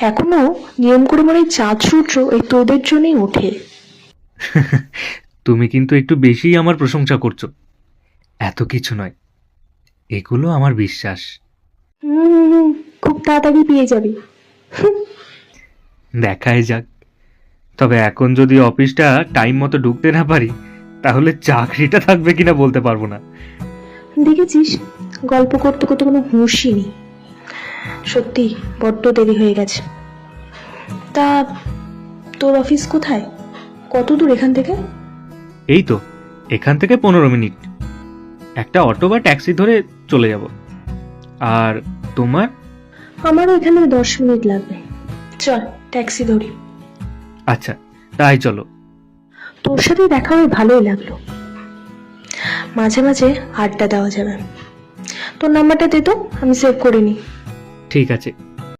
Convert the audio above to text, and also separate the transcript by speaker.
Speaker 1: এখনও নিয়ম করে মনে চাঁদ সূর্য এই তোদের জন্যই ওঠে।
Speaker 2: তুমি কিন্তু একটু বেশিই আমার প্রশংসা করছ। এত কিছু নয়। এগুলো আমার বিশ্বাস।
Speaker 1: হুম, খুব তাড়াতাড়ি পেয়ে যাবি।
Speaker 2: দেখাই যাক। তবে এখন যদি অফিসটা টাইম মতো ঢুকতে না পারি তাহলে চাকরিটা থাকবে কিনা বলতে পারব না।
Speaker 1: দেখেছিস? গল্প করতে করতে কোনো হুঁশই নেই। সত্যি বড্ড দেরি হয়ে গেছে। তা তোর অফিস কোথায়? কত দূর এখান থেকে?
Speaker 2: এই তো এখান থেকে পনেরো মিনিট। একটা অটো বা ট্যাক্সি ধরে চলে যাব। আর তোমার?
Speaker 1: আমারও এখানে দশ মিনিট লাগবে। চল ট্যাক্সি ধরি।
Speaker 2: আচ্ছা তাই চলো।
Speaker 1: তোর সাথে দেখা হয়ে ভালোই লাগল। মাঝে মাঝে আড্ডা দেওয়া যাবে। তোর নাম্বারটা দে তো আমি সেভ করে নিই।
Speaker 2: ঠিক আছে।